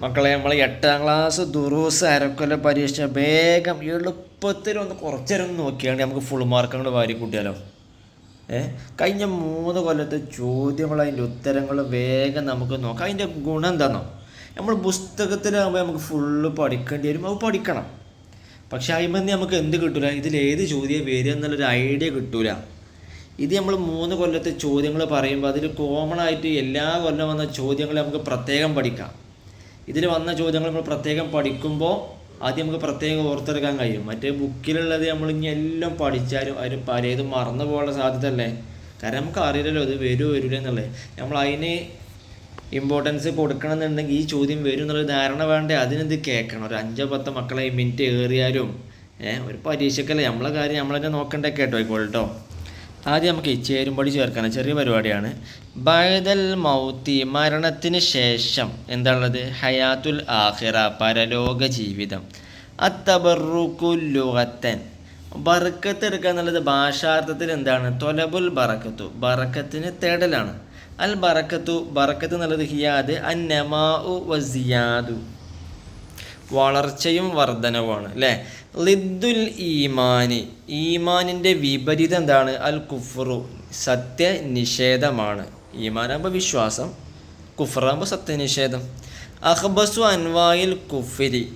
മക്കളെ നമ്മൾ എട്ടാം ക്ലാസ് ദുറൂസ് അരക്കൊല്ല പരീക്ഷ വേഗം എളുപ്പത്തിൽ ഒന്ന് കുറച്ചേരം നോക്കിയാണെങ്കിൽ നമുക്ക് ഫുൾ മാർക്ക് അങ്ങോട്ട് വാരി കൂട്ടിയാലോ? ഏ? കഴിഞ്ഞ മൂന്ന് കൊല്ലത്തെ ചോദ്യങ്ങൾ അതിന്റെ ഉത്തരങ്ങൾ വേഗം നമുക്ക് നോക്കാം. അതിന്റെ ഗുണം എന്താണോ നമ്മൾ പുസ്തകത്തിലാകുമ്പോൾ നമുക്ക് ഫുള്ള് പഠിക്കേണ്ടി വരും. അത് പഠിക്കണം. പക്ഷേ അതിമെന്ന് നമുക്ക് എന്ത് കിട്ടൂല? ഇതിൽ ഏത് ചോദ്യം വരിക എന്നുള്ളൊരു ഐഡിയ കിട്ടൂല. ഇത് നമ്മൾ മൂന്ന് കൊല്ലത്തെ ചോദ്യങ്ങൾ പറയുമ്പോൾ അതിൽ കോമൺ ആയിട്ട് എല്ലാ കൊല്ലം വന്ന ചോദ്യങ്ങൾ നമുക്ക് പ്രത്യേകം പഠിക്കാം. ഇതിൽ വന്ന ചോദ്യങ്ങൾ നമ്മൾ പ്രത്യേകം പഠിക്കുമ്പോൾ ആദ്യം നമുക്ക് പ്രത്യേകം ഓർത്തെടുക്കാൻ കഴിയും. മറ്റേ ബുക്കിലുള്ളത് നമ്മൾ ഇനി എല്ലാം പഠിച്ചാലും അതിന് പലതും മറന്നു പോകാനുള്ള സാധ്യത അല്ലേ കാരണം നമുക്ക് അറിയില്ലല്ലോ അത് വരുമോ വരില്ല എന്നുള്ളത് നമ്മൾ അതിന് ഇമ്പോർട്ടൻസ് കൊടുക്കണമെന്നുണ്ടെങ്കിൽ ഈ ചോദ്യം വരും എന്നുള്ള ധാരണ വേണ്ടേ? അതിനെന്ത് കേൾക്കണം. ഒരു അഞ്ചോ പത്തോ മക്കളെ മിനിറ്റ് ഏറിയാലും ഏഹ് ഒരു പരീക്ഷക്കല്ലേ? നമ്മളെ കാര്യം നമ്മൾ തന്നെ നോക്കണ്ടേ കേട്ടോ? ആയിക്കോളട്ടോ ആദ്യം നമുക്ക് ചേരുംപടി ചേർക്കണം ചെറിയ പരിപാടിയാണ്. ബൈദൽ മൗത്തി മരണത്തിന് ശേഷം എന്താണുള്ളത്? ഹയാത്തുൽ ആഹിറ പരലോക ജീവിതം. അത്തബറുക്കുല്ലുഹത്തൻ ബറക്കത്ത് എടുക്കുക എന്നുള്ളത് ഭാഷാർത്ഥത്തിൽ എന്താണ്? തൊലബുൽ ബറക്കത്തു. ബറക്കത്തിന് തേടലാണ്. അൽ ബറക്കത്തു ബറക്കത്ത് എന്നുള്ളത് ഹിയാദ് അൻ നമാ വസിയാദു. വളർച്ചയും വർധനവുമാണ് അല്ലേ? ലിദ്ദുൽ ഈമാനി. ഈമാനിന്റെ വിപരീതം എന്താണ്? അൽ കുഫ്റു സത്യനിഷേധമാണ്. ഈമാനാകുമ്പോൾ വിശ്വാസം കുഫറാകുമ്പോൾ സത്യനിഷേധം. അഹ്ബസു അൻവായിൽ കുഫിരി.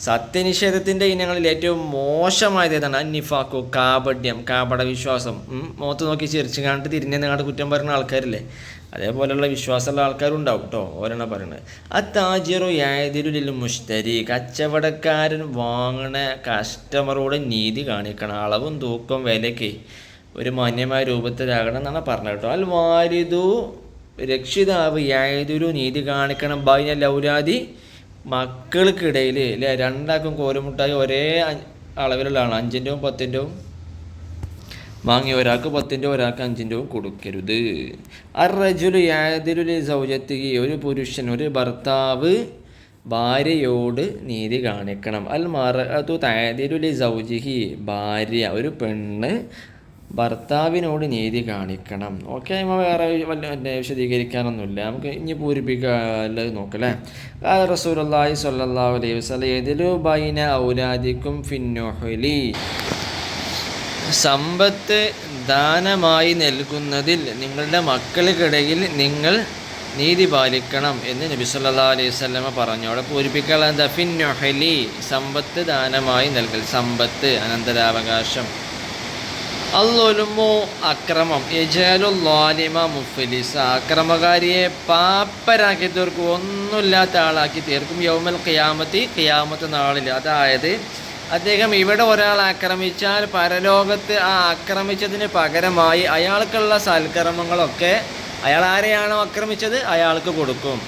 സത്യനിഷേധത്തിന്റെ ഇനങ്ങളിൽ ഏറ്റവും മോശമായത് ഏതാണ്? അന്നിഫാക്കു കാപഡ്യം കാപട വിശ്വാസം മോത്ത് നോക്കി ചിരിച്ചു കാണിട്ട് തിരിഞ്ഞ് നിങ്ങളുടെ കുറ്റം പറയുന്ന ആൾക്കാരില്ലേ? അതേപോലെയുള്ള വിശ്വാസമുള്ള ആൾക്കാരുണ്ടാവും കേട്ടോ ഓരോണ്ണ പറയണത്. ആ താജിറു യാതിരുലിൽ മുഷ്തരി കച്ചവടക്കാരൻ വാങ്ങണ കസ്റ്റമറോട് നീതി കാണിക്കണം. അളവും തൂക്കം വിലയ്ക്ക് ഒരു മാന്യമായ രൂപത്തിലാകണം എന്നാണ് പറഞ്ഞത് കേട്ടോ അൽ വാരിദു രക്ഷിതാവ് യാതൊരു നീതി കാണിക്കണം. ബൈന ലൗലാദി മക്കൾക്കിടയിൽ അല്ലേ രണ്ടാക്കും കോരുമുട്ടായി ഒരേ അളവിലുള്ളതാണ്. അഞ്ചിന്റെയും പത്തിന്റെവും വാങ്ങി ഒരാൾക്ക് പത്തിന്റെ ഒരാൾക്ക് അഞ്ചിന്റെ കൊടുക്കരുത്. അറജുലു യാതിരുലി സൗജത്തിക്ക് ഒരു പുരുഷൻ ഒരു ഭർത്താവ് ഭാര്യയോട് നീതി കാണിക്കണം. അൽ മറ അതു താതിരുലി സൗജിഹി ഭാര്യ ഒരു പെണ്ണ് ഭർത്താവിനോട് നീതി കാണിക്കണം. ഓക്കെ നമ്മൾ വേറെ വല്ല വിശദീകരിക്കാനൊന്നുമില്ല. നമുക്ക് ഇനി പൂരിപ്പിക്കാതെ നോക്കല്ലേ? റസൂർ റസൂലി സല്ലാ അലൈഹി വസല്ലം എതിലു ബൈന ഔലാദിക്കും ഫിന്നോഹലി. സമ്പത്ത് ദാനമായി നൽകുന്നതിൽ നിങ്ങളുടെ മക്കൾക്കിടയിൽ നിങ്ങൾ നീതി പാലിക്കണം എന്ന് നബി സല്ലാ അലൈഹി സ്വലമ പറഞ്ഞു. അവിടെ പൂരിപ്പിക്കാനുള്ള ദഫിൻ ഫിന്നൊഹലി സമ്പത്ത് ദാനമായി നൽകൽ. സമ്പത്ത് അനന്തരാവകാശം. അല്ലൊലുമോ അക്രമം. യജാലുല്ലാലിമ മുഫലിസ. അക്രമകാരിയെ പാപ്പരാക്കി തീർക്കും. ഒന്നുമില്ലാത്ത ആളാക്കി തീർക്കും. യൗമൽ ഖിയാമത്തി ഖിയാമത്ത് നാളിൽ. അതായത് അദ്ദേഹം ഇവിടെ ഒരാൾ ആക്രമിച്ചാൽ പരലോകത്ത് ആ ആക്രമിച്ചതിന് പകരമായി അയാൾക്കുള്ള സൽക്കർമ്മങ്ങളൊക്കെ അയാൾ ആരെയാണോ ആക്രമിച്ചത് അയാൾക്ക് കൊടുക്കും.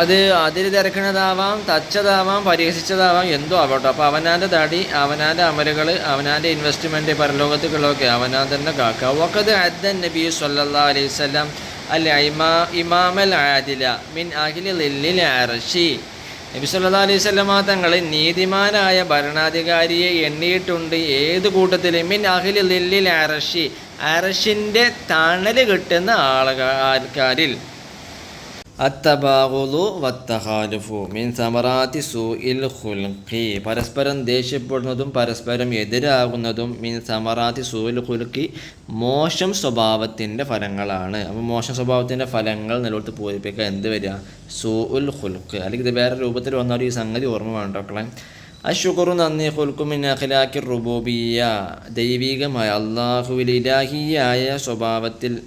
അത് അതിൽ തിരക്കണതാവാം തച്ചതാവാം പരിഹസിച്ചതാവാം എന്തോ ആവട്ടോ. അപ്പോൾ അവനാന്റെ തടി അവനാന്റെ അമലുകൾ അവനാന്റെ ഇൻവെസ്റ്റ്മെന്റ് പരലോകത്തേക്കുള്ളതൊക്കെ അവനാൻ തന്നെ കാക്കുക. ഒക്കത് അദ്ദൻ നബി സല്ലാ അലൈഹി അല്ല ഇമാ ഇമാമൽ ആദില മിൻ അഖിലി ലില്ലിൽ അർഷി നബി സല്ലല്ലാഹു അലൈഹി വസല്ലമ തങ്ങൾ നീതിമാനായ ഭരണാധികാരിയെ എണ്ണിയിട്ടുണ്ട്. ഏത് കൂട്ടത്തിലും? മിൻ അഖിലി ലില്ലിൽ അറഷി അറഷിന്റെ തണൽ കിട്ടുന്ന ആൾക്കാരിൽ. അത്തബാഹുലു വത്തഹാലുഫു മീൻ സമറാത്തി സു ഇൽ ഖുൽഖി. പരസ്പരം ദേഷ്യപ്പെടുന്നതും പരസ്പരം എതിരാകുന്നതും മീൻ സമറാത്തി സു ഇൽ ഖുൽഖി മോശം സ്വഭാവത്തിന്റെ ഫലങ്ങളാണ്. അപ്പോൾ മോശം സ്വഭാവത്തിന്റെ ഫലങ്ങൾ നിലവിട്ട് പൂരിപ്പിക്കുക എന്ത് വരിക? സു ഉൽ ഖുൽഖ്. അല്ലെങ്കിൽ ഇത് വേറെ രൂപത്തിൽ വന്നാൽ ഈ സംഗതി ഓർമ്മ വേണ്ട മക്കളെ അശുഖറു നന്ദി ഹുൽക്കുമിൻ അഖിലാക്കി റുബോബിയ. ദൈവികമായ അള്ളാഹുവിൽ ഇലാഹിയായ സ്വഭാവത്തിൽ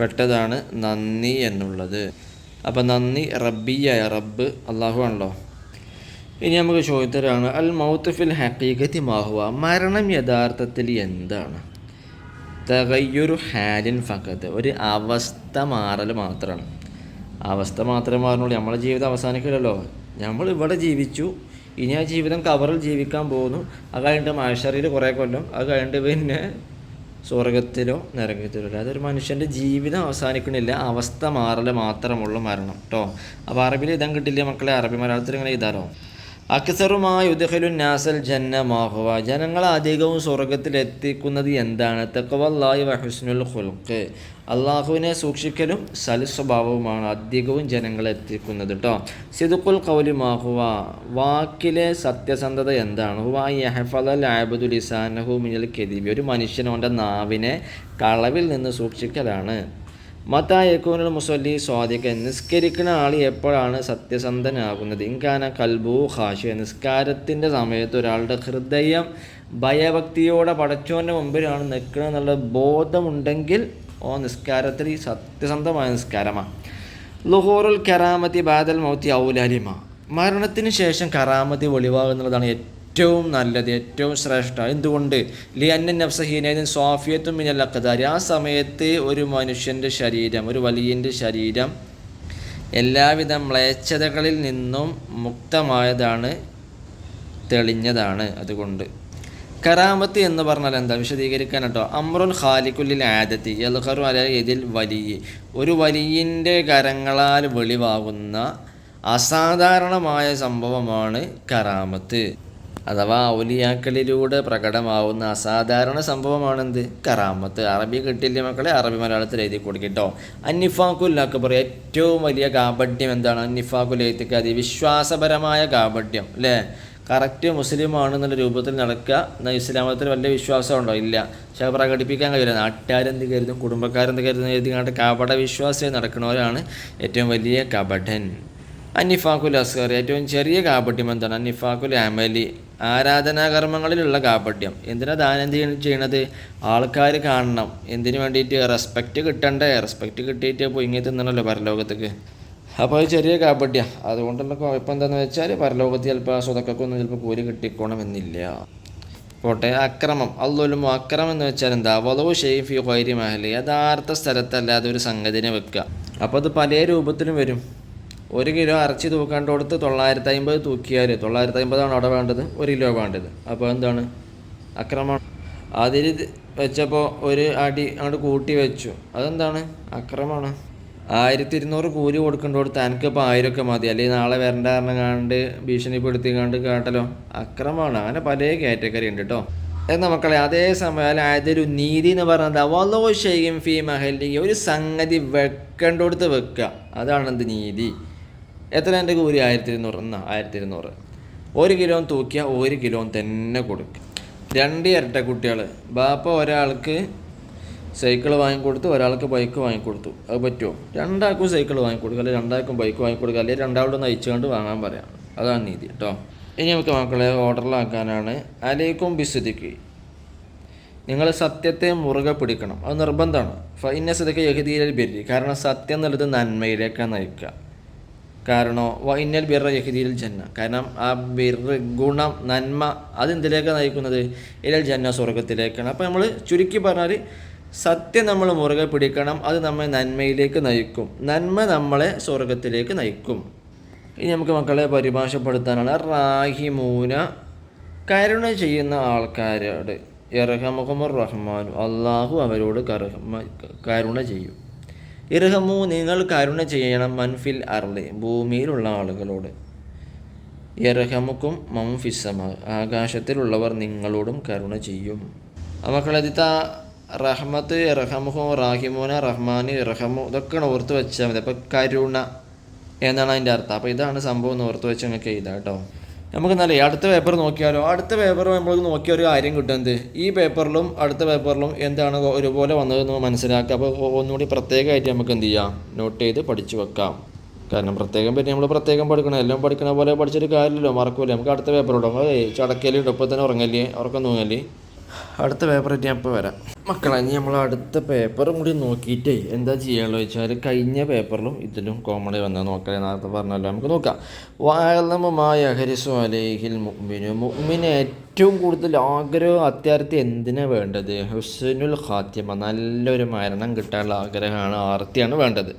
പെട്ടതാണ് നന്ദി എന്നുള്ളത്. അപ്പം നന്ദി റബ്ബിയായ റബ്ബ് അള്ളാഹു ആണല്ലോ. ഇനി നമുക്ക് ചോദ്യത്തരാണ് അൽ മൗത്ത് ഫിൽ ഹക്കീകത്തി മാഹുവ മരണം യഥാർത്ഥത്തിൽ എന്താണ്? തകയ്യൊരു ഹാലിൻ ഫക്കത്ത് ഒരു അവസ്ഥ മാറൽ മാത്രമാണ്. അവസ്ഥ മാത്രമേ മാറുന്നുള്ളൂ. നമ്മളെ ജീവിതം അവസാനിക്കില്ലല്ലോ. നമ്മൾ ഇവിടെ ജീവിച്ചു. ഇനി ആ ജീവിതം കവറിൽ ജീവിക്കാൻ പോകുന്നു. അത് കഴിഞ്ഞിട്ട് മാഷറിയിൽ കുറേ കൊല്ലം. അത് കഴിഞ്ഞിട്ട് പിന്നെ സ്വർഗത്തിലോ നരകത്തിലോ അല്ലാതെ ഒരു മനുഷ്യന്റെ ജീവിതം അവസാനിക്കുന്നില്ല അവസ്ഥ മാറൽ മാത്രമുള്ള മരണം. കേട്ടോ അപ്പോൾ അറബിയിൽ ഇതം കിട്ടില്ല മക്കളെ. അറബി മലയാളത്തിൽ ഇങ്ങനെ ഇതാലോ അക്സറുമായി ഉദഹലു നാസൽ ജന്ന മാഹുവ ജനങ്ങൾ അധികവും സ്വർഗത്തിലെത്തിക്കുന്നത് എന്താണ്? തെക്കവല്ലായി വഹുസ്നുൽ ഖുൽക്ക് അള്ളാഹുവിനെ സൂക്ഷിക്കലും സൽസ്വഭാവവുമാണ് അധികവും ജനങ്ങളെ എത്തിക്കുന്നത് കേട്ടോ സിദുക്കുൽ കൗലി മാഹുവ. വാക്കിലെ സത്യസന്ധത എന്താണ്? ഹുവ യഹഫൽ മിനൽ കെദിബി ഒരു മനുഷ്യനോന്റെ നാവിനെ കളവിൽ നിന്ന് സൂക്ഷിക്കലാണ്. മത്തായക്കൂനൽ മുസല്ലി സ്വാദിക നിസ്കരിക്കുന്ന ആൾ എപ്പോഴാണ് സത്യസന്ധനാകുന്നത്? ഇൻകാന കൽബു ഹാഷ നിസ്കാരത്തിന്റെ സമയത്ത് ഒരാളുടെ ഹൃദയം ഭയഭക്തിയോടെ പടച്ചോന്റെ മുമ്പിലാണ് നിൽക്കുന്നത് എന്നുള്ള ബോധമുണ്ടെങ്കിൽ ഓ നിസ്കാരത്തിൽ സത്യസന്ധമായ നിസ്കാരമാണ് ലുഹോറുൽ കറാമത്തി ബാദൽ മൗത്തി ഔലാലിമ. മരണത്തിന് ശേഷം കറാമത്തി വെളിവാകുന്നതാണ് ഏറ്റവും നല്ലത് ഏറ്റവും ശ്രേഷ്ഠ. എന്തുകൊണ്ട്? ലി അന്ന നഫ്സഹീനൈൻ സ്വാഫിയത്തും മിനൽ അക്കദാരി ആ സമയത്ത് ഒരു മനുഷ്യന്റെ ശരീരം ഒരു വലിയന്റെ ശരീരം എല്ലാവിധ മ്ലേച്ഛതകളിൽ നിന്നും മുക്തമായതാണ് തെളിഞ്ഞതാണ്. അതുകൊണ്ട് കരാമത്ത് എന്ന് പറഞ്ഞാൽ എന്താ? വിശദീകരിക്കാൻ കേട്ടോ അമ്രുൻ ഖാലിക്കുല്ലിൽ ആദത്തി യൽഖറു അല ഇതിൽ വലിയ ഒരു വലിയന്റെ കരങ്ങളാൽ വെളിവാകുന്ന അസാധാരണമായ സംഭവമാണ് കറാമത്ത്. അഥവാ ഔലിയാക്കളിലൂടെ പ്രകടമാവുന്ന അസാധാരണ സംഭവമാണെന്ത്? കറാമത്ത്. അറബി കിട്ടില്ല മക്കളെ? അറബി മലയാളത്തിൽ എഴുതി കൊടുക്കട്ടോ അന്നിഫാഖുൽ അക്ബർ. ഏറ്റവും വലിയ കാപഠ്യം എന്താണ്? അന്നിഫാഖുൽ എഴുത്തിക്കാതി വിശ്വാസപരമായ കാപഠ്യം അല്ലേ? കറക്റ്റ് മുസ്ലിമാണെന്നുള്ള രൂപത്തിൽ നടക്കുക എന്നാൽ ഇസ്ലാമത്തിൽ വലിയ വിശ്വാസമുണ്ടോ? ഇല്ല. പക്ഷെ പ്രകടിപ്പിക്കാൻ കഴിയില്ല. നാട്ടുകാരെന്ത് കരുതും? കുടുംബക്കാരെന്ത് കരുതും? എഴുതി കണ്ട് കപട വിശ്വാസം നടക്കുന്നവരാണ് ഏറ്റവും വലിയ കപടൻ. അന്നിഫാക്കുൽ അസ്കർ ഏറ്റവും ചെറിയ കാപട്യം എന്താണ്? അന്നിഫാക്കുൽ അമലി. ആരാധനാകർമ്മങ്ങളിലുള്ള കാപട്യം. എന്തിനാ ദാനം ചെയ്യണത്? ആൾക്കാർ കാണണം. എന്തിനു വേണ്ടിയിട്ട് റെസ്പെക്റ്റ് കിട്ടണ്ടേ? റെസ്പെക്റ്റ് കിട്ടിയിട്ട് പൊങ്ങി തിന്നണല്ലോ പരലോകത്തേക്ക്. അപ്പോൾ അത് ചെറിയ കാപട്യം. അതുകൊണ്ടുള്ള കുഴപ്പം എന്താണെന്ന് വെച്ചാൽ പരലോകത്ത് ചിലപ്പോൾ ആ സ്വതക്കൊന്നും ചിലപ്പോൾ കൂലി കിട്ടിക്കോണമെന്നില്ല. പോട്ടെ അക്രമം. അല്ലോലും അക്രമം എന്ന് വെച്ചാൽ എന്താ? വളവ് ഷെയ്ഫി ഹൈരി മഹലി. യഥാർത്ഥ സ്ഥലത്തല്ലാതെ ഒരു സംഗതിനെ വെക്കുക അപ്പോൾ അത് പല രൂപത്തിലും വരും. ഒരു കിലോ അരച്ചി തൂക്കാണ്ട് കൊടുത്ത് തൊള്ളായിരത്തി അമ്പത് തൂക്കിയാൽ തൊള്ളായിരത്തി അമ്പതാണ് അവിടെ വേണ്ടത് ഒരു കിലോ വേണ്ടത്. അപ്പോൾ എന്താണ്? അക്രമം. അതിൽ വെച്ചപ്പോൾ ഒരു അടി അങ്ങോട്ട് കൂട്ടി വെച്ചു. അതെന്താണ്? അക്രമമാണ്. ആയിരത്തി ഇരുന്നൂറ് കൂലി കൊടുക്കേണ്ടടുത്ത് എനിക്കിപ്പോൾ ആയിരമൊക്കെ മതി. അല്ലെങ്കിൽ നാളെ വരണ്ട കാരണം കണ്ട് ഭീഷണിപ്പെടുത്തി കണ്ട് കാട്ടലോ അക്രമമാണ്. അങ്ങനെ പല കാറ്റഗറി ഉണ്ട് കേട്ടോ എന്നാൽ മക്കളെ അതേ സമയം അതൊരു നീതി എന്ന് പറഞ്ഞത് അവലോ ഫീ മഹല്ലി ഒരു സംഗതി വെക്കേണ്ടടുത്ത് വെക്കുക. അതാണ് എന്ത് നീതി. എത്ര എന്റെ കൂലി? ആയിരത്തി ഇരുന്നൂറ് എന്നാ ആയിരത്തി ഇരുന്നൂറ് ഒരു കിലോ തൂക്കിയ ഒരു കിലോ തന്നെ കൊടുക്കുക രണ്ട് ഇരട്ട കുട്ടികൾ ബാപ്പ ഒരാൾക്ക് സൈക്കിൾ വാങ്ങിക്കൊടുത്തു ഒരാൾക്ക് ബൈക്ക് വാങ്ങിക്കൊടുത്തു. അത് പറ്റുമോ? രണ്ടാൾക്കും സൈക്കിൾ വാങ്ങിക്കൊടുക്കുക അല്ലെങ്കിൽ രണ്ടാൾക്കും ബൈക്ക് വാങ്ങിക്കൊടുക്കുക അല്ലെങ്കിൽ രണ്ടാളും നയിച്ചുകൊണ്ട് വാങ്ങാൻ പറയാം. അതാണ് നീതി കേട്ടോ. ഇനി നമുക്ക് മക്കളെ ഓർഡറിലാക്കാനാണ്. അലേക്കും ബിസുദിക്ക് നിങ്ങൾ സത്യത്തെ മുറുകെ പിടിക്കണം. അത് നിർബന്ധമാണ്. ഫൈനസ് ഇതൊക്കെ യഹദീരൽ ബിരി കാരണം സത്യം എന്നുള്ളത് നന്മയിലേക്കാണ് നയിക്കുക. കാരണോ ഇന്നൽ ബിറ യഹദീൽ ജന്ന. കാരണം ആ ബിർറ് ഗുണം നന്മ അതെന്തിലേക്ക് നയിക്കുന്നത്? ഇലൽ ജന്ന സ്വർഗത്തിലേക്കാണ് അപ്പോൾ നമ്മൾ ചുരുക്കി പറഞ്ഞാൽ സത്യം നമ്മൾ മുറുകെ പിടിക്കണം അത് നമ്മെ നന്മയിലേക്ക് നയിക്കും. നന്മ നമ്മളെ സ്വർഗത്തിലേക്ക് നയിക്കും. ഇനി നമുക്ക് മക്കളെ പരിഭാഷപ്പെടുത്താനാണ് റാഹിമൂന കരുണ ചെയ്യുന്ന ആൾക്കാരോട്. ഇറഹമുഹമ്മർ റഹ്മാനു അള്ളാഹു അവരോട് കരുണ ചെയ്യും. ഇർഹമു നിങ്ങൾ കരുണ ചെയ്യണം മൻഫിൽ അർളി ഭൂമിയിലുള്ള ആളുകളോട്. ഇർഹമുക്കും മംഫിസമ ആകാശത്തിലുള്ളവർ നിങ്ങളോടും കരുണ ചെയ്യും. മക്കളതിത്ത റഹ്മത്ത് ഇറഹമുഹു റാഹിമോന റഹ്മാൻ ഇറഹമു ഇതൊക്കെയാണ് ഓർത്ത് വെച്ചാൽ മതി അപ്പോൾ കരുണ എന്നാണ് അതിന്റെ അർത്ഥം. അപ്പോൾ ഇതാണ് സംഭവം എന്ന് ഓർത്ത് വെച്ച് നിങ്ങൾക്ക് എഴുതാം കേട്ടോ. നമുക്ക് നല്ല അടുത്ത പേപ്പർ നോക്കിയാലോ? അടുത്ത പേപ്പർ നമ്മൾ നോക്കിയ ഒരു കാര്യം കിട്ടുന്നത് ഈ പേപ്പറിലും അടുത്ത പേപ്പറിലും എന്താണ് ഒരുപോലെ വന്നതെന്ന് മനസ്സിലാക്കുക. അപ്പോൾ ഒന്നുകൂടി പ്രത്യേകമായിട്ട് നമുക്ക് എന്ത് ചെയ്യാം? നോട്ട് ചെയ്ത് പഠിച്ചു വെക്കാം. കാരണം പ്രത്യേകം പറ്റി നമ്മൾ പ്രത്യേകം പഠിക്കണം. എല്ലാം പഠിക്കണ പോലെ പഠിച്ചൊരു കാര്യമില്ലല്ലോ. മറക്കൂല നമുക്ക് അടുത്ത പേപ്പർ ഇടാം. ഏയ് ചടക്കൽ ഇപ്പോൾ തന്നെ ഉറങ്ങല്ലേ? ഉറക്കം തൂങ്ങല്ലേ? അടുത്ത പേപ്പറായിട്ട് ഞാൻ ഇപ്പോൾ വരാം. മക്കളെ ഇനി നമ്മൾ അടുത്ത പേപ്പറും കൂടി നോക്കിയിട്ടേ എന്താ ചെയ്യാനുള്ളത് വെച്ചാൽ കഴിഞ്ഞ പേപ്പറിലും ഇതിലും കോമഡി വന്നാൽ നോക്കാം നേരത്തെ പറഞ്ഞല്ലോ. നമുക്ക് നോക്കാം. വാഴലമായ ഹരിസു അലേഹിൽ മുഅ്മിനു. മുഅ്മിന് ഏറ്റവും കൂടുതൽ ആഗ്രഹം അത്യാർത്ഥി എന്തിനാണ് വേണ്ടത്? ഹുസനുൽ ഖാത്തിമ. നല്ലൊരു മരണം കിട്ടാനുള്ള ആഗ്രഹമാണ് ആർത്തിയാണ് വേണ്ടത്.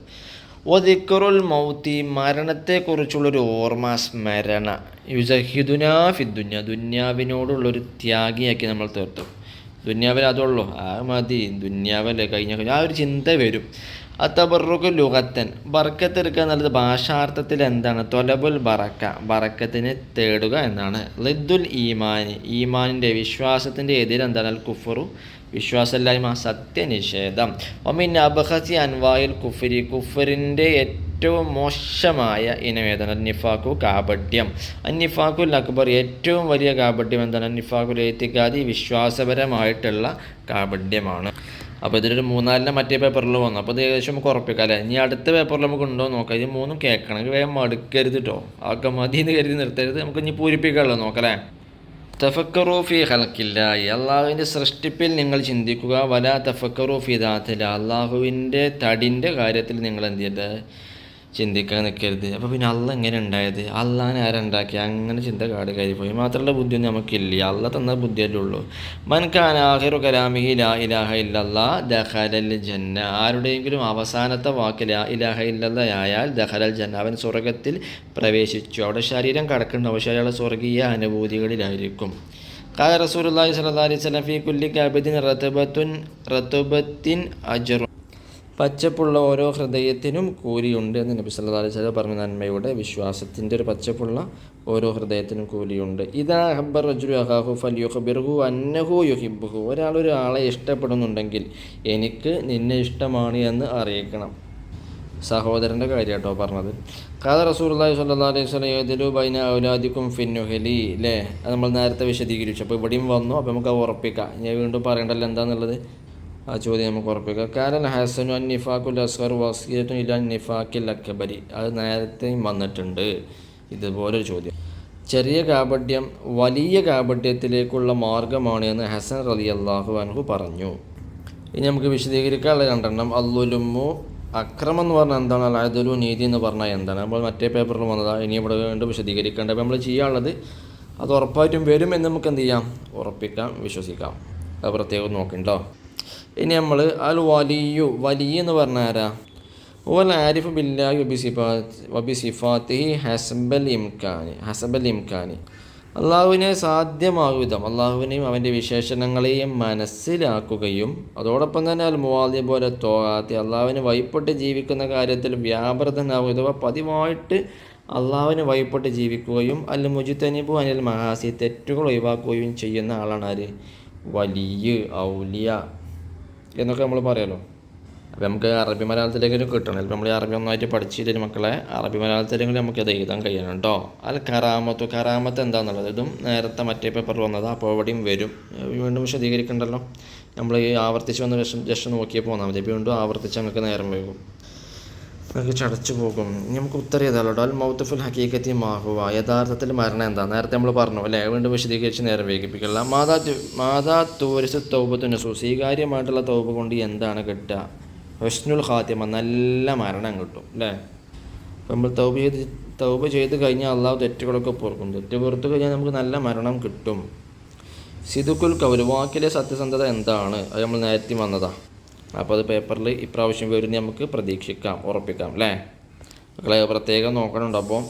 ഒതിക്കറുൽ മൗത്തി മരണത്തെക്കുറിച്ചുള്ളൊരു ഓർമ്മ സ്മരണ. യുസഹിദുനാ ഫിദ്ദുന്യ ദുന്യാവിനോടുള്ളൊരു ത്യാഗിയാക്കി നമ്മൾ തീർത്തു. ദുന്യാവിൽ അതുള്ളൂ. ആ മതി. ദുന്യാവല്ലേ? കഴിഞ്ഞ കഴിഞ്ഞ ആ ഒരു ചിന്ത വരും. അത്തബറുക്ക് ലുഹത്തൻ ബർക്കത്ത് എടുക്കുക എന്നുള്ളത് ഭാഷാർത്ഥത്തിൽ എന്താണ്? തൊലബുൽ ബറക്ക. ബറക്കത്തിനെ തേടുക എന്നാണ്. ലിദ്ദുൽ ഈമാൻ ഈമാനിന്റെ വിശ്വാസത്തിന്റെ എതിരെന്താണ്? അൽ കുഫറു വിശ്വാസമില്ലായ്മ സത്യനിഷേധം. ഒമിൻ അബഹസി അൻവായിൽ കുഫരി കുഫറിന്റെ ഏറ്റവും മോശമായ ഇനമേതാണ്? നിഫാക്കു കാപട്യം. അന്നിഫാക്കുൽ അക്ബർ ഏറ്റവും വലിയ കാപട്യം എന്താണ്? അന്നിഫാക്കുൽ ഏത്തിക്കാതി വിശ്വാസപരമായിട്ടുള്ള കാപട്യമാണ്. അപ്പോൾ ഇതിലൊരു മൂന്നാലിന്റെ മറ്റേ പേപ്പറിൽ വന്നു. അപ്പോൾ ഇത് ഏകദേശം നമുക്ക് ഉറപ്പിക്കാം അല്ലേ? ഇനി അടുത്ത പേപ്പറിൽ നമുക്ക് ഉണ്ടോ നോക്കാം. ഇത് മൂന്നും കേൾക്കണമെങ്കിൽ വേഗം മടുക്കരുത് കേട്ടോ ആക്ക മതി എന്ന് കരുതി നിർത്തരുത്. നമുക്ക് ഇനി പൂരിപ്പിക്കാമല്ലോ നോക്കാം തഫക്കറു ഫി ഹൽക്കില്ലായി അള്ളാഹുവിന്റെ സൃഷ്ടിപ്പിൽ നിങ്ങൾ ചിന്തിക്കുക വല തഫക്കറു ഫി ദാത്തില അള്ളാഹുവിന്റെ തടിന്റെ കാര്യത്തിൽ നിങ്ങൾ എന്ത് ചെയ്യരുത് ചിന്തിക്കാൻ നിൽക്കരുത്. അപ്പോൾ പിന്നെ അള്ള എങ്ങനെ ഉണ്ടായത്? അള്ളാഹിനെ ആരുണ്ടാക്കി അങ്ങനെ ചിന്ത കാട് കയറി പോയി മാത്രമുള്ള ബുദ്ധിയൊന്നും നമുക്കില്ല. അള്ള തന്ന ബുദ്ധിയല്ലേ ഉള്ളൂ. മൻഖാൻ ആഹിറു ലാ ഇലാഹ ഇല്ലല്ലാ ദഹലൽ ജന്ന. ആരുടെയെങ്കിലും അവസാനത്തെ വാക്ക് ലാ ഇലാഹ ഇല്ലല്ല ആയാൽ ദഹലൽ ജന്ന. അവൻ സ്വർഗത്തിൽ പ്രവേശിച്ചു. അവിടെ ശരീരം കടക്കുന്നുണ്ട്. പക്ഷേ അയാൾ സ്വർഗീയ അനുഭൂതികളിലായിരിക്കും. കാല റസൂലുള്ളാഹി സ്വല്ലല്ലാഹി അലൈഹി വസല്ലം ഫീ കുല്ലി കഅബദിൻ റതബത്തുൻ റതുബത്തിൻ അജ്റു. പച്ചപ്പുള്ള ഓരോ ഹൃദയത്തിനും കൂലിയുണ്ട് എന്ന് നബി സല്ലല്ലാഹു അലൈഹി പറഞ്ഞു നന്മയുടെ വിശ്വാസത്തിന്റെ ഒരു പച്ചപ്പുള്ള ഓരോ ഹൃദയത്തിനും കൂലിയുണ്ട്. ഇതാ ഹബ്ബർ റജുലു അഹാഹു ഫൽ യുഹബിർഹു അന്നഹു യുഹിബുഹു ഒരാൾ ഒരാളെ ഇഷ്ടപ്പെടുന്നുണ്ടെങ്കിൽ എനിക്ക് നിന്നെ ഇഷ്ടമാണ് എന്ന് അറിയിക്കണം. സഹോദരന്റെ കാര്യം കേട്ടോ പറഞ്ഞത്. കാത റസൂർല്ലാഹി സ്വല്ലല്ലാഹു അലൈഹി വസല്ലം യദിലു ബൈന ഔലാദിക്കും ഫിന്നുഹലി അല്ലേ നമ്മൾ നേരത്തെ വിശദീകരിച്ചു. അപ്പോൾ ഇവിടെയും വന്നു. അപ്പോൾ നമുക്ക് ഉറപ്പിക്കാം. ഞാൻ വീണ്ടും പറയേണ്ടല്ലോ എന്താണെന്നുള്ളത് ആ ചോദ്യം നമുക്ക് ഉറപ്പിക്കാം. കാരണം ഹസനു അൻ നിഫാഖുൽ അസ്ഹർ വസീറത്തു ഇല നിഫാഖിൽ അക്കബരി അത് നേരത്തെയും വന്നിട്ടുണ്ട്. ഇതുപോലൊരു ചോദ്യം. ചെറിയ കാപട്യം വലിയ കാപട്യത്തിലേക്കുള്ള മാർഗമാണ് എന്ന് ഹസൻ റലി അള്ളാഹു അൻഹു പറഞ്ഞു. ഇനി നമുക്ക് വിശദീകരിക്കാനുള്ള രണ്ടെണ്ണം. അല്ലുലുമു അക്രമം എന്ന് പറഞ്ഞാൽ എന്താണ്? അലായതൊരു നീതി എന്ന് പറഞ്ഞാൽ എന്താണ്? നമ്മൾ മറ്റേ പേപ്പറിൽ വന്നതാണ് ഇനി ഇവിടെ വീണ്ടും വിശദീകരിക്കേണ്ടത് അപ്പോൾ നമ്മൾ ചെയ്യാനുള്ളത് അത് ഉറപ്പായിട്ടും വരുമെന്ന് നമുക്ക് എന്ത് ചെയ്യാം? ഉറപ്പിക്കാം വിശ്വസിക്കാം. അത് പ്രത്യേകം നോക്കണ്ടോ? ഇനി നമ്മൾ അൽ വലിയു വലിയ എന്ന് പറഞ്ഞാൽ ആരാ? ഓൽ ആരിഫ് ബില്ലാഹി വബി സിഫാത്ത് ഹസബൽ ഇംകാനി ഹസബൽ ഇംകാനി. അള്ളാഹുവിനെ സാധ്യമാകും വിധം അള്ളാഹുവിനെയും അവന്റെ വിശേഷണങ്ങളെയും മനസ്സിലാക്കുകയും അതോടൊപ്പം തന്നെ അൽ മുവാദി പോലെ തോകാത്തി അള്ളാഹുവിനെ വൈപ്പെട്ട് ജീവിക്കുന്ന കാര്യത്തിൽ വ്യാപൃതനാകും അഥവാ പതിവായിട്ട് അള്ളാഹുവിനെ വൈപ്പെട്ട് ജീവിക്കുകയും അൽ മുജിത്തനിബു അനിൽ മഹാസി തെറ്റുകൾ ഒഴിവാക്കുകയും ചെയ്യുന്ന ആളാണ് ആര്? വലിയ ഔലിയ. എന്നൊക്കെ നമ്മൾ പറയാലോ. അപ്പോൾ നമുക്ക് അറബി മലയാളത്തിലെങ്കിലും കിട്ടണം. ചിലപ്പോൾ നമ്മൾ അറബി ഒന്നായിട്ട് പഠിച്ചിട്ട് മക്കളെ അറബി മലയാളത്തിലെങ്കിലും നമുക്ക് അത് എഴുതാൻ കഴിയണം കേട്ടോ. അൽ കറാമത്ത് കറാമത്ത് എന്താണെന്നുള്ളത് ഇതും നേരത്തെ മറ്റേ പേപ്പർ വന്നത്. അപ്പോൾ അവിടെയും വരും. വീണ്ടും വിശദീകരിക്കണ്ടല്ലോ. നമ്മൾ ഈ ആവർത്തിച്ച് വന്ന് ജസ്റ്റ് നോക്കിയപ്പോൾ പോന്നാൽ മതി വീണ്ടും ആവർത്തിച്ച് നമുക്ക് നേരം വൈകും. ചടച്ചു പോകും. ഇനി നമുക്ക് ഉത്തരം ചെയ്താലോ അൽ മൗത്തുഫുൽ ഹക്കീക്കത്തി മാഹുവ യഥാർത്ഥത്തിൽ മരണം എന്താ? നേരത്തെ നമ്മൾ പറഞ്ഞു അല്ലേ? വീണ്ടും വിശദീകരിച്ച് നേരം വേഗിപ്പിക്കില്ല മാതാ മാതാ തൂരിസ് തൗബത്തു നസു സ്വീകാര്യമായിട്ടുള്ള തൗബ കൊണ്ട് എന്താണ് കിട്ടുക? ഹസ്നുൽ ഖാത്തിമ നല്ല മരണം കിട്ടും അല്ലേ? നമ്മൾ തൗബ ചെയ്ത് തൗബ ചെയ്ത് കഴിഞ്ഞാൽ അള്ളാഹു തെറ്റുകളൊക്കെ പൊറുക്കും. തെറ്റ് പുറത്തു കഴിഞ്ഞാൽ നമുക്ക് നല്ല മരണം കിട്ടും. സിദുക്കുൽ കൗരു വാക്കിലെ സത്യസന്ധത എന്താണ്? അത് നമ്മൾ നേരത്തെ വന്നതാ. അപ്പോൾ അത് പേപ്പറിൽ ഇപ്രാവശ്യം വരും നമുക്ക് പ്രതീക്ഷിക്കാം ഉറപ്പിക്കാം അല്ലേ മക്കളെ പ്രത്യേകം നോക്കണുണ്ട് അപ്പോൾ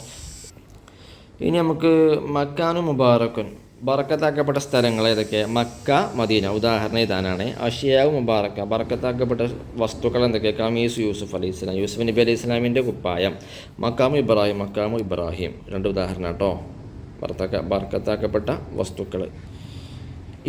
ഇനി നമുക്ക് മക്കാനും മുബാറക്കൻ ബറക്കത്താക്കപ്പെട്ട സ്ഥലങ്ങൾ ഏതൊക്കെ? മക്ക മദീന ഉദാഹരണം ഇതാനാണ്. അഷിയാവ് മുബാറക്ക ബറക്കത്താക്കപ്പെട്ട വസ്തുക്കൾ എന്തൊക്കെ കമീസ് യൂസുഫ് അലി ഇസ്ലാം യൂസുഫ് നബി അലി ഇസ്ലാമിന്റെ കുപ്പായം മക്കാമു ഇബ്രാഹിം മക്കാമു ഇബ്രാഹിം. രണ്ട് ഉദാഹരണം കേട്ടോ ബർത്തക്ക ബർക്കത്താക്കപ്പെട്ട വസ്തുക്കൾ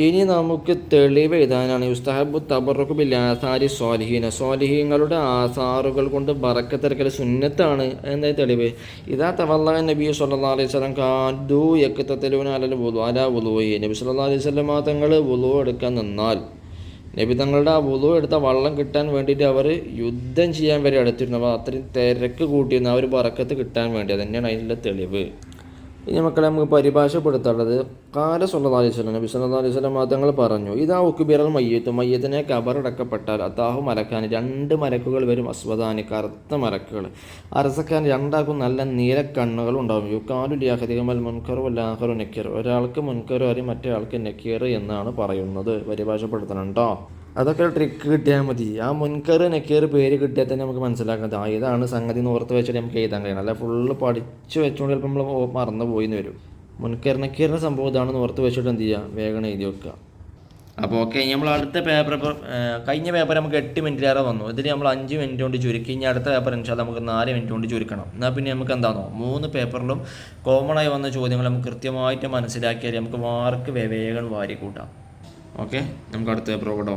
ഇനി നമുക്ക് തെളിവ് എഴുതാനാണ്. യുസ്താഹബു തബറുഖു ബിൽ ആസാരി സ്വാലിഹീന. സ്വാലിഹീങ്ങളുടെ ആസാറുകൾ കൊണ്ട് ബറക്കത്തിറക്കൽ സുന്നത്താണ്. എന്താ തെളിവ്? ഇതാ തവല്ല നബി സല്ലാ അലൈഹി സ്വലം കാദു യക്കത്തലൂന അലൽ വുളു അല വുളുയി. നബി സല്ലാ അലൈഹി വസല്ലം തങ്ങൾ വുളു എടുക്കാൻ നിന്നാൽ നബി തങ്ങളുടെ ആ വുളു എടുത്ത വള്ളം കിട്ടാൻ വേണ്ടിയിട്ട് അവർ യുദ്ധം ചെയ്യാൻ വരെ അടുത്തിരുന്നു. അപ്പോൾ അത്രയും തിരക്ക് കൂട്ടിയിരുന്നു ആ ഒരു ബറക്കത്ത് കിട്ടാൻ വേണ്ടി. അത് തന്നെയാണ് അതിന്റെ തെളിവ്. ഇനി മക്കളെ നമുക്ക് പരിഭാഷപ്പെടുത്തേണ്ടത് കാല അലൈഹി വസല്ലം നബി സല്ലല്ലാഹു അലൈഹി വസല്ലം തങ്ങൾ പറഞ്ഞു ഇതാ ഉക്കുബിറൽ മയ്യത്ത് മയ്യത്തിനെ കബറടക്കപ്പെട്ടാൽ അത്താഹു മലക്കാൻ രണ്ട് മലക്കുകൾ വരും അസ്വദാനി കറുത്ത മലക്കുകൾ. അറസക്കാൻ രണ്ടാക്കും നല്ല നീലക്കണ്ണുകൾ ഉണ്ടാവും. യുക്കാലു ലിയാഹദികമൽ മുൻകറു അല്ലാഹറു നെക്കിയർ ഒരാൾക്ക് മുൻകറു അരി മറ്റേ ആൾക്ക് നെക്കിയർ എന്നാണ് പറയുന്നത്. പരിഭാഷപ്പെടുത്തണം കേട്ടോ അതൊക്കെ ട്രിക്ക് കിട്ടിയാൽ മതി. ആ മുൻകർ നെക്കിയൊരു പേര് കിട്ടിയാൽ തന്നെ നമുക്ക് മനസ്സിലാക്കാം ആ ഇതാണ് സംഗതി എന്ന് ഓർത്ത് വെച്ചിട്ട് നമുക്ക് എഴുതാൻ കഴിയണം. അല്ല ഫുള്ള് പഠിച്ച് വെച്ചുകൊണ്ട് ചിലപ്പോൾ നമ്മൾ മറന്നു പോയിന്ന് വരും. മുൻകർ നെക്കിയറിന്റെ സംഭവം ഇതാണെന്ന് ഓർത്ത് വെച്ചിട്ട് എന്ത് ചെയ്യുക വേഗം എഴുതി വെക്കുക. അപ്പോൾ ഓക്കെ നമ്മൾ അടുത്ത പേപ്പർ ഇപ്പോൾ കഴിഞ്ഞ പേപ്പർ നമുക്ക് എട്ട് മിനിറ്റിലേറെ വന്നു. ഇതിൽ നമ്മൾ അഞ്ച് മിനിറ്റ് കൊണ്ട് ചുരുക്കി. ഇനി അടുത്ത പേപ്പർ ഇൻഷാല്ല നമുക്ക് നാല് മിനിറ്റ് കൊണ്ട് ചുരുക്കണം. എന്നാൽ പിന്നെ നമുക്ക് എന്താണോ മൂന്ന് പേപ്പറിലും കോമൺ ആയി വന്ന ചോദ്യങ്ങൾ നമുക്ക് കൃത്യമായിട്ട് മനസ്സിലാക്കിയാൽ നമുക്ക് മാർക്ക് വേഗം വാരി കൂട്ടാം ഓക്കെ നമുക്ക് അടുത്ത പേപ്പർ കേട്ടോ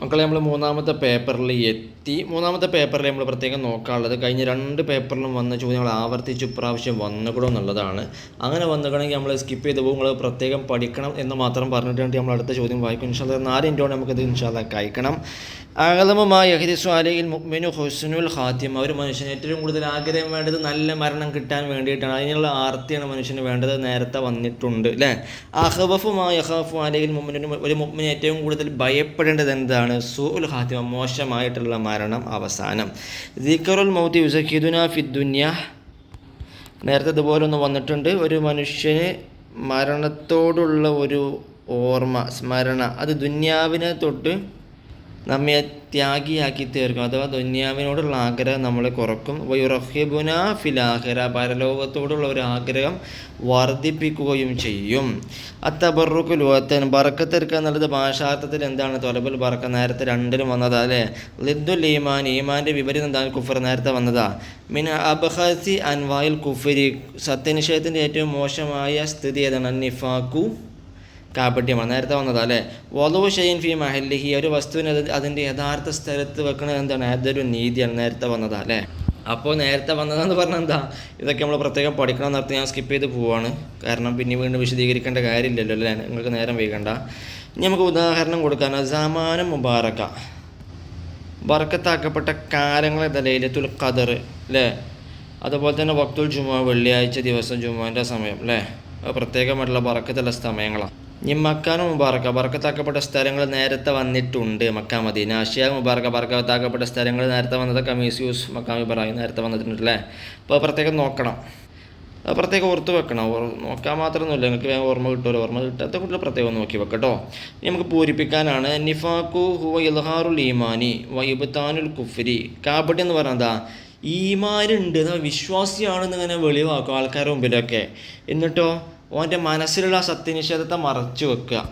മക്കളെ നമ്മൾ മൂന്നാമത്തെ പേപ്പറിൽ എത്തി. മൂന്നാമത്തെ പേപ്പറിൽ നമ്മൾ പ്രത്യേകം നോക്കാനുള്ളത് കഴിഞ്ഞ രണ്ട് പേപ്പറിലും വന്ന ചോദ്യങ്ങൾ ആവർത്തിച്ച് ഇപ്രാവശ്യം വന്നുകൂടും എന്നുള്ളതാണ് അങ്ങനെ വന്നുകണമെങ്കിൽ നമ്മൾ സ്കിപ്പ് ചെയ്ത് പോകും. നിങ്ങൾ പ്രത്യേകം പഠിക്കണം എന്ന് മാത്രം പറഞ്ഞിട്ട് നമ്മൾ അടുത്ത ചോദ്യം വായിക്കും. ഇൻഷാല്ല നാല് ഇന്റോടെ നമുക്കിത് ഇൻഷാല്ല കഴിക്കണം. ആഗതമമായ യഹരിസ്വാലയിൽ മുക്മിനു ഹുസ്നുൽ ഹാദ്യം ഒരു മനുഷ്യന് ഏറ്റവും കൂടുതൽ ആഗ്രഹം വേണ്ടത് നല്ല മരണം കിട്ടാൻ വേണ്ടിയിട്ടാണ്. അതിനുള്ള ആർത്തിയാണ് മനുഷ്യന് വേണ്ടത് നേരത്തെ വന്നിട്ടുണ്ട് അല്ലേ? അഹബഫുമായ യഹാഫു അലയിൽ മുമ്മിനു ഒരു മുമ്മിന് ഏറ്റവും കൂടുതൽ ഭയപ്പെടേണ്ടത് എന്താണ് സൂൽ ഖാത്തിമ മോശമായിട്ടുള്ള മരണം അവസാനം. ദിക്കറുൽ മൗതി യുസഖിദുന ഫിദ്ദുന്യ നേരത്തെ ഇതുപോലെ ഒന്ന് വന്നിട്ടുണ്ട്. ഒരു മനുഷ്യന് മരണത്തോടുള്ള ഒരു ഓർമ്മ സ്മരണ അത് ദുന്യാവിനെ തൊട്ട് നമ്മെ ത്യാഗിയാക്കി തീർക്കും. അഥവാ ദുന്യാവിനോടുള്ള ആഗ്രഹം നമ്മളെ കുറക്കും. വയുറഹിബുന ഫിലാഹിറ പരലോകത്തോടുള്ള ഒരു ആഗ്രഹം വർദ്ധിപ്പിക്കുകയും ചെയ്യും. അത്തബറുക്ക് ലോകത്തൻ ബറക്കത്തെടുക്കുക എന്നുള്ളത് ഭാഷാർത്ഥത്തിൽ എന്താണ്? തൊലബുൽ ബറക്ക നേരത്തെ രണ്ടിലും വന്നതാ അല്ലേ? ലിദ്ദുൽ ഈമാൻ ഈമാന്റെ വിപരീതം എന്താണ്? കുഫർ നേരത്തെ വന്നതാ. മിൻ അബ്ഹസി അൻവായിൽ കുഫരി. സത്യനിഷേധത്തിന്റെ ഏറ്റവും മോശമായ സ്ഥിതി ഏതാണ്? നിഫാക്കു കാപട്യമാണ്. നേരത്തെ വന്നതാ അല്ലേ? വധു ഷെയ്ൻ ഫി മഹല്ലിഹി ഒരു വസ്തുവിനെ അത് അതിന്റെ യഥാർത്ഥ സ്ഥലത്ത് വെക്കണത് എന്താണ്? അതൊരു നീതിയാണ് നേരത്തെ വന്നതാ അല്ലേ? അപ്പോൾ നേരത്തെ വന്നതെന്ന് പറഞ്ഞാൽ എന്താ? ഇതൊക്കെ നമ്മൾ പ്രത്യേകം പഠിക്കണം എന്നർത്ഥം ഞാൻ സ്കിപ്പ് ചെയ്ത് പോവാണ്. കാരണം പിന്നെ വീണ്ടും വിശദീകരിക്കേണ്ട കാര്യമില്ലല്ലോ അല്ലേ? നിങ്ങൾക്ക് നേരം വൈകണ്ട. ഇനി നമുക്ക് ഉദാഹരണം കൊടുക്കാൻ സമാനം മുബാറക്ക. വറക്കത്താക്കപ്പെട്ട കാലങ്ങളെ ലൈലത്തുൽ ഖദർ അല്ലേ? അതുപോലെ തന്നെ വക്തുൽ ജുമ വെള്ളിയാഴ്ച ദിവസം ജുമാന്റെ സമയം അല്ലേ? പ്രത്യേകമായിട്ടുള്ള ബറക്കത്തുള്ള സമയങ്ങളാണ് ഇനി മക്കാനും മുബാറക്ക. ബർക്കത്താക്കപ്പെട്ട സ്ഥലങ്ങൾ നേരത്തെ വന്നിട്ടുണ്ട്. Mecca Medina. നാഷിയ മുബാറക്ക ബർക്കത്താക്കപ്പെട്ട സ്ഥലങ്ങൾ നേരത്തെ വന്നത് കമീസ് യൂസ് മക്കാമി പറയും. നേരത്തെ വന്നിട്ടുണ്ട് അല്ലേ അപ്പോൾ പ്രത്യേകം നോക്കണം. പ്രത്യേകം ഓർത്ത് വെക്കണം. നോക്കാൻ മാത്രമൊന്നുമില്ല. നിങ്ങൾക്ക് വേഗം ഓർമ്മ കിട്ടുമല്ലോ. ഓർമ്മ കിട്ടാത്ത കുട്ടികൾ പ്രത്യേകം നോക്കി വെക്കട്ടോ ഇനി നമുക്ക് പൂരിപ്പിക്കാനാണ്. നിഫാഖു ഹുവ ഇൽഹാറുൽ ഈമാനി വൈബത്താനുൽ കുഫരി. കാബഡി എന്ന് പറഞ്ഞതാ ഈമാനുണ്ട്. വിശ്വാസിയാണെന്ന് ഇങ്ങനെ വെളിവാക്കും ആൾക്കാരുടെ മുമ്പിലൊക്കെ. എന്നിട്ടോ? ഓന്റെ മനസ്സിലുള്ള സത്യനിഷേധത്തെ മറച്ചു വെക്കുക.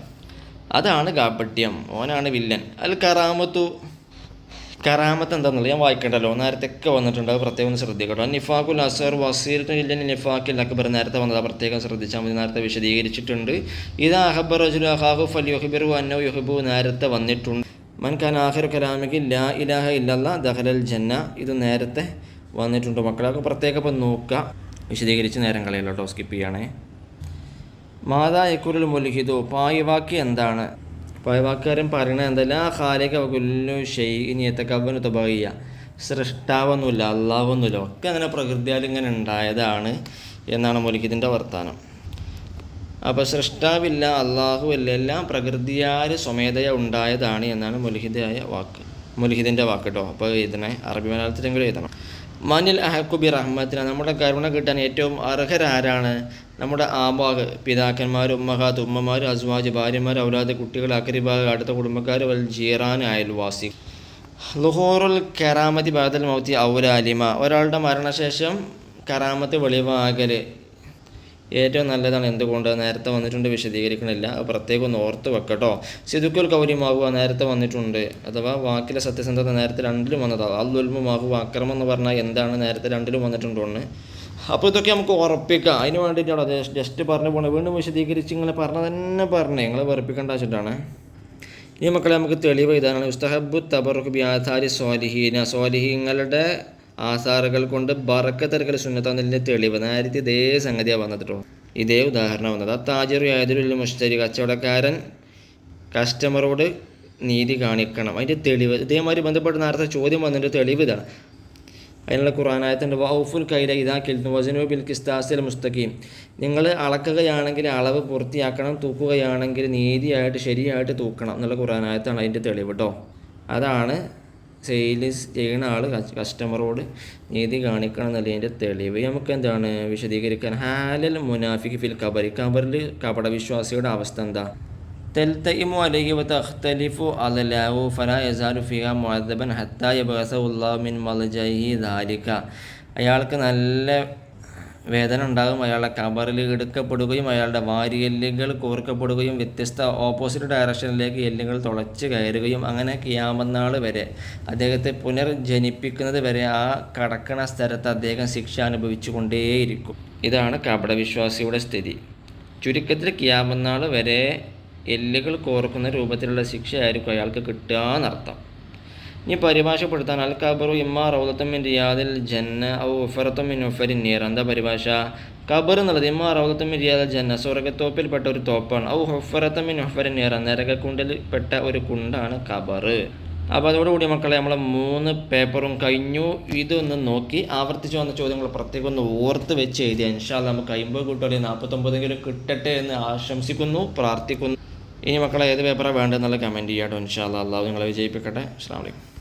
അതാണ് കാപ്പട്യം ഓനാണ് വില്ലൻ. അൽ കറാമത്തു. കറാമത്ത് എന്താണെന്നുള്ളത് ഞാൻ വായിക്കണ്ടല്ലോ. നേരത്തെ ഒക്കെ വന്നിട്ടുണ്ട്. അത് പ്രത്യേകം ശ്രദ്ധിക്കട്ടോ. നിഫാഖുൽ അസർ വസീറത്തു ഇല്ലൻ നിഫാഖിൽ അക്ബർ നേരത്തെ വന്നത്. പ്രത്യേകം ശ്രദ്ധിച്ചാൽ മതി. നേരത്തെ വിശദീകരിച്ചിട്ടുണ്ട്. ഇത് അഹബർ അജുൽ അഹാഹു ഫൽ യുഹിബിറു അന്നോ യുഹിബു നേരത്തെ വന്നിട്ടുണ്ട്. മൻ ഖാൻ ആഹിർ കലാമിക്ക് ലാ ഇലാഹ ഇല്ലല്ല ദഹലൽ ജന്ന. ഇത് നേരത്തെ വന്നിട്ടുണ്ട് മക്കളൊക്കെ പ്രത്യേകം നോക്കുക. വിശദീകരിച്ച് നേരം കളയല്ലോ. കേട്ടോ. സ്കിപ്പ് ചെയ്യണേ. മാതാ യക്കുരുൽ മുൽഹിദു പായവാക്കി എന്താണ്? പായവാക്കാരൻ പറയണത് എന്തല്ല? ഹാലിക കുല്ലു ഷെയ്നിയത്തെ ഷെയ്നിയത്തക്കവന് തുബയ്യ സൃഷ്ടാവൊന്നുമില്ല അള്ളാവൊന്നുമില്ല ഒക്കെ അങ്ങനെ പ്രകൃതിയാൽ ഇങ്ങനെ ഉണ്ടായതാണ് എന്നാണ് മുൽഹിദിന്റെ വർത്താനം. അപ്പോൾ സൃഷ്ടാവില്ല അള്ളാഹു ഇല്ല എല്ലാം പ്രകൃതിയാൽ സ്വമേധയ ഉണ്ടായതാണ് എന്നാണ് മുൽഹിദായ വാക്ക് മുൽഹിദിന്റെ വാക്ക് കേട്ടോ അപ്പോൾ എഴുതണേ. അറബി മലയാളത്തിലെങ്കിലും എഴുതണം. മനിൽ അഹക്കുബി റഹ്മത്തിന് നമ്മുടെ കരുണ കിട്ടാൻ ഏറ്റവും അർഹരാരാണ്? നമ്മുടെ ആബാഗ് പിതാക്കന്മാർ ഉമ്മഹാത്ത് ഉമ്മമാർ അസ്വാജ് ഭാര്യമാർ ഔലാദ് കുട്ടികൾ അക്രിബാഗ് അടുത്ത കുടുംബക്കാർ വൽ ജീറാൻ അയൽവാസി. ലുഹോറുൽ കറാമതി ബാദൽ മൗത്തി ഔലാലിമ ഒരാളുടെ മരണശേഷം കറാമത്ത് വെളിവാകൽ ഏറ്റവും നല്ലതാണ് എന്തുകൊണ്ട്? നേരത്തെ വന്നിട്ടുണ്ട് വിശദീകരിക്കണില്ല. പ്രത്യേകം ഒന്ന് ഓർത്ത് വെക്കട്ടോ. സിദുക്കുൽ കൗര്യമാകുക നേരത്തെ വന്നിട്ടുണ്ട്. അഥവാ വാക്കിലെ സത്യസന്ധത നേരത്തെ രണ്ടിലും വന്നതാണ് അല്ലുൽമുമാകുക അക്രമം എന്ന് പറഞ്ഞാൽ എന്താണ്? നേരത്തെ രണ്ടിലും വന്നിട്ടുണ്ടോന്ന് അപ്പോൾ ഇതൊക്കെ നമുക്ക് ഉറപ്പിക്കാം. അതിന് വേണ്ടിയിട്ടാണ് ജസ്റ്റ് ജസ്റ്റ് പറഞ്ഞു പോകണം വീണ്ടും വിശദീകരിച്ച് ഇങ്ങനെ പറഞ്ഞ തന്നെ പറഞ്ഞേ. ഞങ്ങൾ വെറുപ്പിക്കേണ്ട വെച്ചിട്ടാണ് ഇനി മക്കളെ നമുക്ക് തെളിവ് ഇതാണ് ഉസ്തഹബു തബറുഖ് വ്യാധാരി സ്വാലിഹീന. സ്വാലിഹീങ്ങളുടെ ആസാറുകൾ കൊണ്ട് ബറക്കത്തെടുക്കൽ സുന്നത്താന്നതിന്റെ തെളിവ്. നേരത്തെ ഇതേ സംഗതിയാണ് വന്നിട്ടോ ഇതേ ഉദാഹരണം വന്നത്. ആ താജിർ യാതൊരു മുഷ്തരി കച്ചവടക്കാരൻ കസ്റ്റമറോട് നീതി കാണിക്കണം. അതിന്റെ തെളിവ്. ഇതേമാതിരി ബന്ധപ്പെട്ട് നേരത്തെ ചോദ്യം വന്നതിന്റെ തെളിവ് ഇതാണ്. അതിനുള്ള ഖുറാനായത്തിന്റെ വൗഫുൽ കൈല ഇതാ കിൽത്തു വസനു ബിൽ കിസ്താസിൽ മുസ്തഖീം. നിങ്ങൾ അളക്കുകയാണെങ്കിൽ അളവ് പൂർത്തിയാക്കണം തൂക്കുകയാണെങ്കിൽ നീതിയായിട്ട് ശരിയായിട്ട് തൂക്കണം എന്നുള്ള ഖുറാനായത്താണ് അതിന്റെ തെളിവ് കേട്ടോ അതാണ് സെയിൽസ് ചെയ്യുന്ന ആൾ കസ്റ്റമറോട് നീതി കാണിക്കണം എന്നുള്ളതിന്റെ തെളിവ്. നമുക്ക് എന്താണ് വിശദീകരിക്കാൻ? ഹാലൽ മുനാഫിക് ഫിൽ കബറി കബറിൽ കപടവിശ്വാസിയുടെ അവസ്ഥ എന്താ? تلتئم عليه وتختلف أضلاعه فلا يزال فيها معذبا حتى يبعثه الله من ملجئه ذلك അയാൾക്ക് നല്ല വേദന ഉണ്ടാകും അയാളുടെ കബറിൽ എടുക്കപ്പെടുകയും അയാളുടെ വാരിയെല്ലുകൾ കോർക്കപ്പെടുകയും വ്യത്യസ്ത ഓപ്പോസിറ്റ് ഡയറക്ഷനിലേക്ക് എല്ലുകൾ തുളച്ച് കയറുകയും അങ്ങനെ കിയാമന്നാൾ വരെ അദ്ദേഹത്തെ പുനർജനിപ്പിക്കുന്നത് വരെ ആ കടക്കണ സ്ഥലത്ത് അദ്ദേഹം ശിക്ഷ അനുഭവിച്ചു കൊണ്ടേയിരിക്കും ഇതാണ് കപടവിശ്വാസിയുടെ സ്ഥിതി ചുരുക്കത്തിൽ കിയാമന്നാൾ വരെ എല്ലുകൾ കോർക്കുന്ന രൂപത്തിലുള്ള ശിക്ഷയായിരിക്കും അയാൾക്ക് കിട്ടുക എന്നർത്ഥം. ഇനി പരിഭാഷപ്പെടുത്താൻ അൽ കബറു ഇമ്മ റൗദത്തമ്മിൻ റിയാദിൽ ജന്ന ഔ ഉഫറത്തമ്മിൻ ഉഫരിൻ നീർ. എന്താ പരിഭാഷ? കബർ എന്നുള്ളത് ഇമ്മ റൗദത്തമ്മിൻ റിയാദിൽ ജന്ന സ്വർഗത്തോപ്പിൽപ്പെട്ട ഒരു തോപ്പാണ്. ഔ ഹുഫറത്തമ്മിൻ ഉഫരിൻ നീർ നരകക്കുണ്ടിൽപ്പെട്ട ഒരു കുണ്ടാണ് കബർ അപ്പോൾ അതോടുകൂടി മക്കളെ നമ്മൾ മൂന്ന് പേപ്പറും കഴിഞ്ഞു. ഇതൊന്ന് നോക്കി ആവർത്തിച്ച് വന്ന ചോദ്യങ്ങൾ പ്രത്യേകം ഒന്ന് ഓർത്ത് വെച്ച് എഴുതിയ ഇൻഷാല്ല നമുക്ക് അമ്പത് കൂട്ടുകളിൽ നാൽപ്പത്തൊമ്പതെങ്കിലും കിട്ടട്ടെ എന്ന് ആശംസിക്കുന്നു പ്രാർത്ഥിക്കുന്നു. ഇനി മക്കളെ ഏത് പേപ്പറാണ് വേണ്ടതെന്നുള്ള കമന്റ് ചെയ്യാട്ടോ. ഇൻഷാല്ലാ അള്ളാഹു നിങ്ങളെ വിജയിപ്പിക്കട്ടെ. അസ്സാം വലൈക്കും